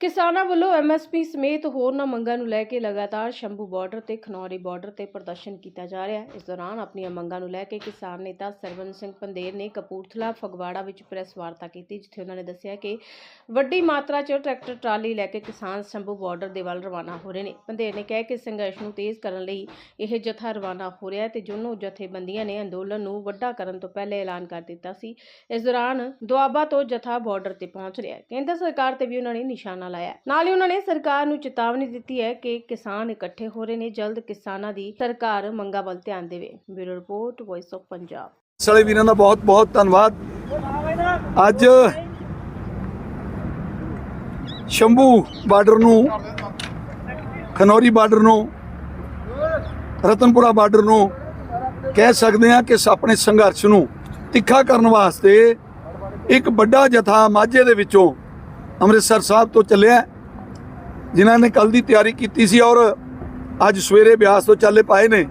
ਕਿਸਾਨਾਂ ਵੱਲੋਂ ਐਮਐਸਪੀ ਸਮੇਤ ਹੋਰਨਾਂ ਮੰਗਾਂ ਨੂੰ ਲੈ ਕੇ ਲਗਾਤਾਰ ਸ਼ੰਭੂ ਬਾਰਡਰ ਤੇ ਖਨੌਰੀ ਬਾਰਡਰ ਤੇ ਪ੍ਰਦਰਸ਼ਨ ਕੀਤਾ ਜਾ ਰਿਹਾ ਹੈ। ਇਸ ਦੌਰਾਨ ਆਪਣੀਆਂ ਮੰਗਾਂ ਨੂੰ ਲੈ ਕੇ ਕਿਸਾਨ ਨੇਤਾ ਸਰਵਨ ਸਿੰਘ ਪੰਦੇਰ ਨੇ ਕਪੂਰਥਲਾ, ਫਗਵਾੜਾ ਵਿੱਚ ਪ੍ਰੈਸ ਵਾਰਤਾ ਕੀਤੀ, ਜਿੱਥੇ ਉਹਨਾਂ ਨੇ ਦੱਸਿਆ ਕਿ ਵੱਡੀ ਮਾਤਰਾ 'ਚ ਟਰੈਕਟਰ, ਟਰਾਲੀ ਲੈ ਕੇ ਕਿਸਾਨ ਸ਼ੰਭੂ ਬਾਰਡਰ ਦੇ ਵੱਲ ਰਵਾਨਾ ਹੋ ਰਹੇ ਨੇ। ਪੰਦੇਰ ਨੇ ਕਿਹਾ ਕਿ ਸੰਘਰਸ਼ ਨੂੰ ਤੇਜ਼ ਕਰਨ ਲਈ ਇਹ ਜਥਾ ਰਵਾਨਾ ਹੋ ਰਿਹਾ ਹੈ ਤੇ ਦੋਨੋਂ ਜਥੇਬੰਦੀਆਂ ਨੇ ਅੰਦੋਲਨ ਨੂੰ ਵੱਡਾ ਕਰਨ ਤੋਂ ਪਹਿਲੇ ਐਲਾਨ ਕਰ ਦਿੱਤਾ ਸੀ। ਇਸ ਦੌਰਾਨ ਦੁਆਬਾ ਤੋਂ ਜਥਾ ਬਾਰਡਰ ਤੇ ਪਹੁੰਚ ਰਿਹਾ ਹੈ। ਕੇਂਦਰ ਸਰਕਾਰ ਤੇ ਵੀ ਉਹਨਾਂ ਨੇ ਨਿਸ਼ਾਨਾ ਲਾਇਆ ਨਾਲ ਹੀ ਉਹਨਾਂ ਨੇ ਸਰਕਾਰ ਨੂੰ ਚੇਤਾਵਨੀ ਦਿੱਤੀ ਹੈ ਕਿ ਕਿਸਾਨ ਇਕੱਠੇ ਹੋ ਰਹੇ ਨੇ। ਜਲਦ ਕਿਸਾਨਾਂ ਦੀ ਸਰਕਾਰ ਮੰਗਾਂ ਵੱਲ ਧਿਆਨ ਦੇਵੇ। Bureau report voice of Punjab ਸਾਰੇ ਵੀਰਾਂ ਦਾ ਬਹੁਤ ਬਹੁਤ ਧੰਨਵਾਦ। ਅੱਜ ਸ਼ੰਭੂ ਬਾਰਡਰ ਨੂੰ, ਖਨੌਰੀ ਬਾਰਡਰ ਨੂੰ, ਰਤਨਪੁਰਾ ਬਾਰਡਰ ਨੂੰ ਕਹਿ ਸਕਦੇ ਹਾਂ ਕਿ ਆਪਣੇ ਸੰਘਰਸ਼ ਨੂੰ ਤਿੱਖਾ ਕਰਨ ਵਾਸਤੇ ਇੱਕ ਵੱਡਾ ਜਥਾ ਮਾਝੇ ਦੇ ਵਿੱਚੋਂ ਅੰਮ੍ਰਿਤਸਰ ਸਾਹਿਬ ਤੋਂ ਚੱਲਿਆ ਜਿਨ੍ਹਾਂ ਨੇ ਕੱਲ ਦੀ ਤਿਆਰੀ ਕੀਤੀ ਸੀ ਔਰ ਅੱਜ ਸਵੇਰੇ ਬਿਆਸ ਤੋਂ ਚੱਲੇ ਪਾਏ ਨੇ।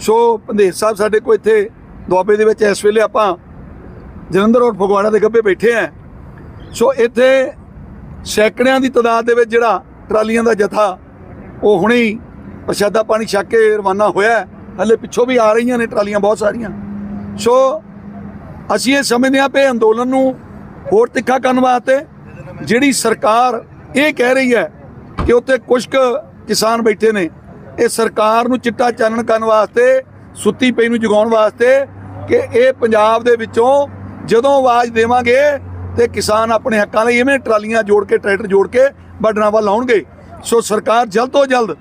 ਸੋ ਪੰਦੇਰ ਸਾਹਿਬ, ਸਾਡੇ ਕੋਲ ਇੱਥੇ ਦੁਆਬੇ ਦੇ ਵਿੱਚ ਇਸ ਵੇਲੇ ਆਪਾਂ ਜਲੰਧਰ ਔਰ ਫਗਵਾੜਾ ਦੇ ਗੱਭੇ ਬੈਠੇ ਆ ਸੋ ਇੱਥੇ ਸੈਂਕੜਿਆਂ ਦੀ ਤਾਦਾਦ ਦੇ ਵਿੱਚ ਜਿਹੜਾ ਟਰਾਲੀਆਂ ਦਾ ਜਥਾ, ਉਹ ਹੁਣੇ ਹੀ ਪ੍ਰਸ਼ਾਦਾ ਪਾਣੀ ਛਕ ਕੇ ਰਵਾਨਾ ਹੋਇਆ ਹੈ। ਹਲੇ ਪਿੱਛੋਂ ਵੀ ਆ ਰਹੀਆਂ ਨੇ ਟਰਾਲੀਆਂ, ਬਹੁਤ ਸਾਰੀਆਂ। ਸੋ ਅਸੀਂ ਇਹ ਸਮਝਦੇ ਹਾਂ ਕਿ ਅੰਦੋਲਨ ਨੂੰ ਹੋਰ ਤਿੱਖਾ ਕਰਨ ਵਾਸਤੇ ਜਿਹੜੀ ਸਰਕਾਰ ਇਹ ਕਹਿ ਰਹੀ ਹੈ ਕਿ ਉੱਥੇ ਕੁਝ ਕੁ ਕਿਸਾਨ ਬੈਠੇ ਨੇ, ਇਹ ਸਰਕਾਰ ਨੂੰ ਚਿੱਟਾ ਚਾਨਣ ਕਰਨ ਵਾਸਤੇ, ਸੁੱਤੀ ਪਈ ਨੂੰ ਜਗਾਉਣ ਵਾਸਤੇ ਕਿ ਇਹ ਪੰਜਾਬ ਦੇ ਵਿੱਚੋਂ ਜਦੋਂ ਆਵਾਜ਼ ਦੇਵਾਂਗੇ ਤੇ ਕਿਸਾਨ ਆਪਣੇ ਹੱਕਾਂ ਲਈ ਇਵੇਂ ਟਰਾਲੀਆਂ ਜੋੜ ਕੇ, ਟਰੈਕਟਰ ਜੋੜ ਕੇ ਬਾਰਡਰਾਂ ਵੱਲ ਆਉਣਗੇ ਸੋ ਸਰਕਾਰ ਜਲਦ ਤੋਂ ਜਲਦ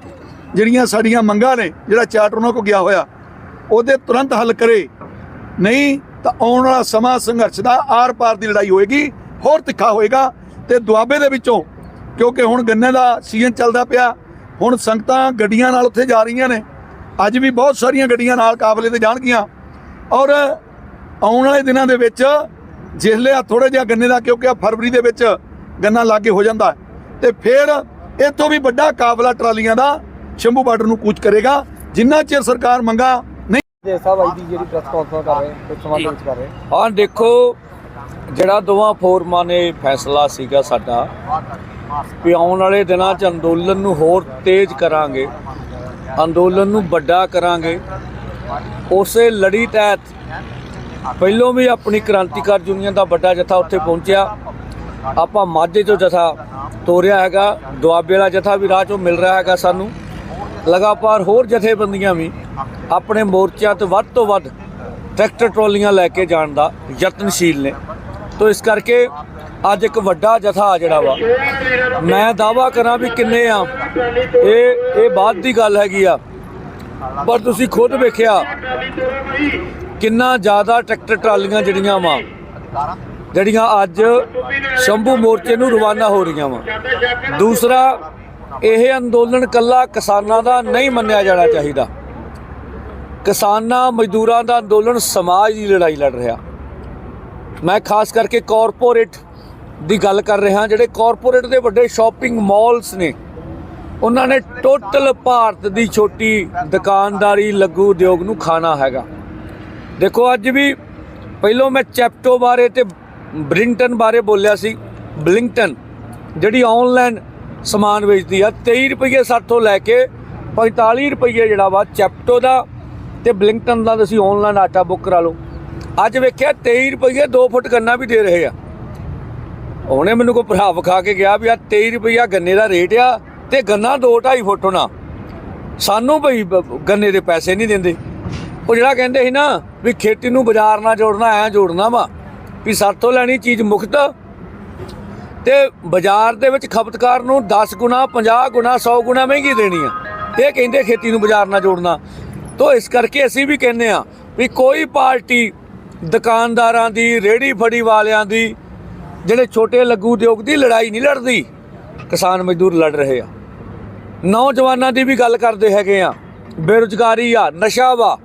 ਜਿਹੜੀਆਂ ਸਾਡੀਆਂ ਮੰਗਾਂ ਨੇ, ਜਿਹੜਾ ਚਾਰਟ ਉਹਨਾਂ ਕੋ ਗਿਆ ਹੋਇਆ, ਉਹਦੇ ਤੁਰੰਤ ਹੱਲ ਕਰੇ। ਨਹੀਂ ਤਾਂ ਆਉਣ ਵਾਲਾ ਸਮਾਂ ਸੰਘਰਸ਼ ਦਾ ਆਰ-ਪਾਰ ਦੀ ਲੜਾਈ ਹੋਏਗੀ, ਹੋਰ ਤਿੱਖਾ ਹੋਏਗਾ। ਤੇ ਦੁਆਬੇ ਦੇ ਵਿੱਚੋਂ ਕਿਉਂਕਿ ਹੁਣ ਗੰਨੇ ਦਾ ਸੀਜ਼ਨ ਚੱਲਦਾ ਪਿਆ ਹੁਣ ਸੰਗਤਾਂ ਗੱਡੀਆਂ ਨਾਲ ਉੱਥੇ ਜਾ ਰਹੀਆਂ ਨੇ। ਅੱਜ ਵੀ ਬਹੁਤ ਸਾਰੀਆਂ ਗੱਡੀਆਂ ਨਾਲ ਕਾਬਲੇ ਤੇ ਜਾਣਗੀਆਂ। ਔਰ ਆਉਣ ਵਾਲੇ ਦਿਨਾਂ ਦੇ ਵਿੱਚ ਜਿਸਲੇ ਆ ਥੋੜੇ ਜਿਹਾ ਗੰਨੇ ਦਾ ਕਿਉਂਕਿ ਆ ਫਰਵਰੀ ਦੇ ਵਿੱਚ ਗੰਨਾ ਲਾਗੇ ਹੋ ਜਾਂਦਾ ਤੇ ਫਿਰ ਇਤੋਂ ਵੀ ਵੱਡਾ ਕਾਬਲਾ ਟਰਾਲੀਆਂ ਦਾ ਸ਼ੰਭੂ ਬਾਰਡਰ ਨੂੰ ਕੂਚ ਕਰੇਗਾ। ਜਿੰਨਾ ਚਿਰ ਸਰਕਾਰ ਮੰਗਾ ਨਹੀਂ ਦੇ ਸਾਹਿਬ ਅੱਜ ਦੀ ਜਿਹੜੀ ਪ੍ਰੈਸ ਕਾਨਫਰੰਸ ਕਰ ਰਹੇ ਕੁਝ ਸਮਾਂ ਦੇ ਵਿੱਚ ਕਰ ਰਹੇ ਹਾਂ ਦੇਖੋ ਜਿਹੜਾ ਦੋਵਾਂ ਫੋਰਮਾਂ ਨੇ ਫੈਸਲਾ ਸੀਗਾ ਸਾਡਾ, ਵੀ ਆਉਣ ਵਾਲੇ ਦਿਨਾਂ 'ਚ ਅੰਦੋਲਨ ਨੂੰ ਹੋਰ ਤੇਜ਼ ਕਰਾਂਗੇ, ਅੰਦੋਲਨ ਨੂੰ ਵੱਡਾ ਕਰਾਂਗੇ, ਉਸੇ ਲੜੀ ਤਹਿਤ ਪਹਿਲੋਂ ਵੀ ਆਪਣੀ ਕ੍ਰਾਂਤੀਕਾਰ ਯੂਨੀਅਨ ਦਾ ਵੱਡਾ ਜਥਾ ਉੱਥੇ ਪਹੁੰਚਿਆ। ਆਪਾਂ ਮਾਝੇ ਤੋਂ ਜਥਾ ਤੋਰਿਆ ਹੈਗਾ, ਦੁਆਬੇ ਵਾਲਾ ਜਥਾ ਵੀ ਰਾਹ 'ਚੋਂ ਮਿਲ ਰਿਹਾ ਹੈਗਾ ਸਾਨੂੰ। ਲਗਾਤਾਰ ਹੋਰ ਜਥੇਬੰਦੀਆਂ ਵੀ ਆਪਣੇ ਮੋਰਚਿਆਂ ਤੇ ਵੱਧ ਤੋਂ ਵੱਧ ਟਰੈਕਟਰ ਟਰਾਲੀਆਂ ਲੈ ਕੇ ਜਾਣ ਦਾ ਯਤਨਸ਼ੀਲ ਨੇ। ਤੋਂ ਇਸ ਕਰਕੇ ਅੱਜ ਇੱਕ ਵੱਡਾ ਜਥਾ ਜਿਹੜਾ ਵਾ, ਮੈਂ ਦਾਵਾ ਕਰਾਂ ਵੀ ਕਿੰਨੇ ਆ। ਇਹ ਇਹ ਬਾਅਦ ਦੀ ਗੱਲ ਹੈਗੀ ਆ। ਪਰ ਤੁਸੀਂ ਖੁਦ ਵੇਖਿਆ ਕਿੰਨਾ ਜ਼ਿਆਦਾ ਟਰੈਕਟਰ ਟਰਾਲੀਆਂ ਜਿਹੜੀਆਂ ਵਾ, ਜਿਹੜੀਆਂ ਅੱਜ ਸ਼ੰਭੂ ਮੋਰਚੇ ਨੂੰ ਰਵਾਨਾ ਹੋ ਰਹੀਆਂ ਵਾ। ਦੂਸਰਾ, ਇਹ ਅੰਦੋਲਨ ਕੱਲਾ ਕਿਸਾਨਾਂ ਦਾ ਨਹੀਂ ਮੰਨਿਆ ਜਾਣਾ ਚਾਹੀਦਾ। ਕਿਸਾਨਾਂ ਮਜ਼ਦੂਰਾਂ ਦਾ ਅੰਦੋਲਨ ਸਮਾਜ ਦੀ ਲੜਾਈ ਲੜ ਰਿਹਾ। ਮੈਂ ਖਾਸ ਕਰਕੇ ਕਾਰਪੋਰੇਟ ਦੀ ਗੱਲ ਕਰ ਰਿਹਾ ਜਿਹੜੇ ਕਾਰਪੋਰੇਟ ਦੇ ਵੱਡੇ ਸ਼ਾਪਿੰਗ ਮਾਲਸ ਨੇ, ਉਹਨਾਂ ਨੇ ਟੋਟਲ ਭਾਰਤ ਦੀ ਛੋਟੀ ਦੁਕਾਨਦਾਰੀ, ਲਘੂ ਉਦਯੋਗ ਨੂੰ ਖਾਣਾ ਹੈਗਾ। ਦੇਖੋ, ਅੱਜ ਵੀ ਪਹਿਲੋਂ ਮੈਂ ਚੈਪਟੋ ਬਾਰੇ ਤੇ ਬ੍ਰਿੰਟਨ ਬਾਰੇ ਬੋਲਿਆ ਸੀ, ਬਲਿੰਗਟਨ, ਜਿਹੜੀ ਆਨਲਾਈਨ ਸਮਾਨ ਵੇਚਦੀ ਆ 23 ਰੁਪਏ ਤੋਂ ਲੈ ਕੇ 45 ਰੁਪਏ ਜਿਹੜਾ ਵਾ ਚੈਪਟੋ ਦਾ ਤੇ ਬਲਿੰਗਟਨ ਦਾ ਤੁਸੀਂ ਆਨਲਾਈਨ ਆਟਾ ਬੁੱਕ ਕਰਾ ਲਓ। ਅੱਜ ਵੇਖਿਆ 23 ਰੁਪਏ 2 ਫੁੱਟ ਗੰਨਾ ਵੀ ਦੇ ਰਹੇ ਆ। ਉਹਨੇ ਮੈਨੂੰ ਕੋਈ ਭਰਾ ਵਿਖਾ ਕੇ ਗਿਆ ਵੀ ਆ 23 ਰੁਪਈਆ ਗੰਨੇ ਦਾ ਰੇਟ ਆ ਤੇ ਗੰਨਾ 2 2.5 ਫੁੱਟ ਹੋਣਾ। ਸਾਨੂੰ ਭਈ ਗੰਨੇ ਦੇ ਪੈਸੇ ਨਹੀਂ ਦਿੰਦੇ। ਉਹ ਜਿਹੜਾ ਕਹਿੰਦੇ ਸੀ ਨਾ ਵੀ ਖੇਤੀ ਨੂੰ ਬਾਜ਼ਾਰ ਨਾਲ ਜੋੜਨਾ, ਐ ਜੋੜਨਾ ਵਾ, ਵੀ ਸਾਥੋਂ ਲੈਣੀ ਚੀਜ਼ ਮੁਕਤ ਤੇ ਬਾਜ਼ਾਰ ਦੇ ਵਿੱਚ ਖਪਤਕਾਰ ਨੂੰ 10 ਗੁਣਾ 50 ਗੁਣਾ 100 ਗੁਣਾ ਮਹਿੰਗੀ ਦੇਣੀ ਆ। ਇਹ ਕਹਿੰਦੇ ਖੇਤੀ ਨੂੰ ਬਾਜ਼ਾਰ ਨਾਲ ਜੋੜਨਾ। ਤੋਂ ਇਸ ਕਰਕੇ ਅਸੀਂ ਵੀ ਕਹਿੰਦੇ ਆ ਵੀ ਕੋਈ ਪਾਰਟੀ ਦੁਕਾਨਦਾਰਾਂ ਦੀ ਰੇੜੀ ਫੜੀ ਵਾਲਿਆਂ ਦੀ, ਜਿਹੜੇ ਛੋਟੇ ਲਘੂ ਉਦਯੋਗ ਦੀ ਲੜਾਈ ਨਹੀਂ ਲੜਦੀ, ਕਿਸਾਨ ਮਜ਼ਦੂਰ ਲੜ ਰਹੇ ਆ। ਨੌਜਵਾਨਾਂ ਦੀ ਵੀ ਗੱਲ ਕਰਦੇ ਹੈਗੇ ਆ, ਬੇਰੁਜ਼ਗਾਰੀ ਆ, ਨਸ਼ਾ ਵਾ,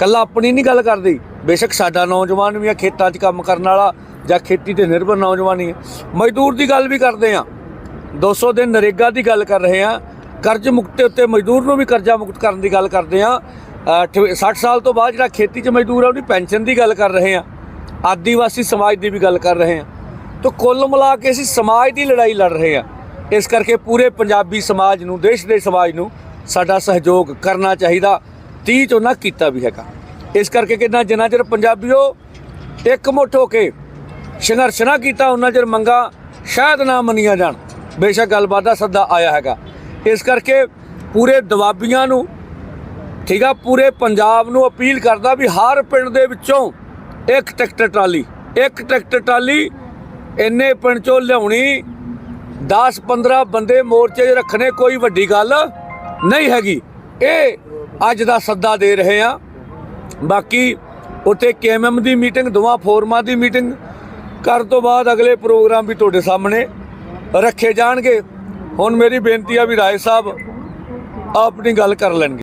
ਕੱਲਾ ਆਪਣੀ ਨਹੀਂ ਗੱਲ ਕਰਦੀ। ਬੇਸ਼ੱਕ ਸਾਡਾ ਨੌਜਵਾਨ ਵੀ ਆ, ਖੇਤਾਂ 'ਚ ਕੰਮ ਕਰਨ ਵਾਲਾ ਜਾਂ ਖੇਤੀ ਤੇ ਨਿਰਭਰ ਨੌਜਵਾਨ ਹੀ ਹੈ ਮਜ਼ਦੂਰ ਦੀ ਗੱਲ ਵੀ ਕਰਦੇ ਆ। 200 ਦਿਨ ਨਰੇਗਾ ਦੀ ਗੱਲ ਕਰ ਰਹੇ ਆ। ਕਰਜ਼ ਮੁਕਤੇ ਉੱਤੇ ਮਜ਼ਦੂਰ ਨੂੰ ਵੀ ਕਰਜ਼ਾ ਮੁਕਤ ਕਰਨ ਦੀ ਗੱਲ ਕਰਦੇ ਆ। 60 ਸਾਲ ਤੋਂ ਬਾਅਦ ਜਿਹੜਾ ਖੇਤੀ 'ਚ ਮਜ਼ਦੂਰ ਆ, ਉਹਦੀ ਪੈਨਸ਼ਨ ਦੀ ਗੱਲ ਕਰ ਰਹੇ ਆ। ਆਦੀਵਾਸੀ ਸਮਾਜ ਦੀ ਵੀ ਗੱਲ ਕਰ ਰਹੇ ਆ। ਤਾਂ ਕੁੱਲ ਮਿਲਾ ਕੇ ਅਸੀਂ ਸਮਾਜ ਦੀ ਲੜਾਈ ਲੜ ਰਹੇ ਆ। ਇਸ ਕਰਕੇ ਪੂਰੇ ਪੰਜਾਬੀ ਸਮਾਜ ਨੂੰ, ਦੇਸ਼ ਦੇ ਸਮਾਜ ਨੂੰ ਸਾਡਾ ਸਹਿਯੋਗ ਕਰਨਾ ਚਾਹੀਦਾ। 30 ਚੋਂ ਨਾ ਕੀਤਾ ਵੀ ਹੈਗਾ। ਇਸ ਕਰਕੇ ਕਿੰਨਾ ਜਿੰਨਾ ਚਿਰ ਪੰਜਾਬੀਓ ਇੱਕ ਮੁੱਠ ਹੋ ਕੇ ਸੰਘਰਸ਼ ਨਾ ਕੀਤਾ ਉਹਨਾਂ ਚਿਰ ਮੰਗਾ ਸ਼ਾਇਦ ਨਾ ਮੰਨੀਆਂ ਜਾਣ। ਬੇਸ਼ੱਕ ਗੱਲਬਾਤ ਦਾ ਸੱਦਾ ਆਇਆ ਹੈਗਾ। ਇਸ ਕਰਕੇ ਪੂਰੇ ਦਵਾਬੀਆਂ ਨੂੰ ਠੀਕ ਆ, ਪੂਰੇ ਪੰਜਾਬ ਨੂੰ ਅਪੀਲ ਕਰਦਾ ਵੀ ਹਰ ਪਿੰਡ ਦੇ ਵਿੱਚੋਂ ਇੱਕ ਟਰੈਕਟਰ ਟਰਾਲੀ, ਇੱਕ ਟਰੈਕਟਰ ਟਰਾਲੀ, ਇੰਨੇ ਪਿੰਡ ਚੋਂ ਲਿਆਉਣੀ 10 15 ਬੰਦੇ ਮੋਰਚੇ 'ਚ ਰੱਖਣੇ ਕੋਈ ਵੱਡੀ ਗੱਲ ਨਹੀਂ ਹੈਗੀ। ਇਹ ਅੱਜ ਦਾ ਸੱਦਾ ਦੇ ਰਹੇ ਆ। ਬਾਕੀ ਉੱਥੇ ਕੇਐਮਐਮ ਦੀ ਮੀਟਿੰਗ, ਦੋਵਾਂ ਫੋਰਮਾਂ ਦੀ ਮੀਟਿੰਗ, ਕਰਨ ਤੋਂ ਬਾਅਦ ਅਗਲੇ ਪ੍ਰੋਗਰਾਮ ਵੀ ਤੁਹਾਡੇ ਸਾਹਮਣੇ ਰੱਖੇ ਜਾਣਗੇ। ਹੁਣ ਮੇਰੀ ਬੇਨਤੀ ਆ ਵੀ ਰਾਏ ਸਾਹਿਬ ਆਪਣੀ ਗੱਲ ਕਰ ਲੈਣਗੇ।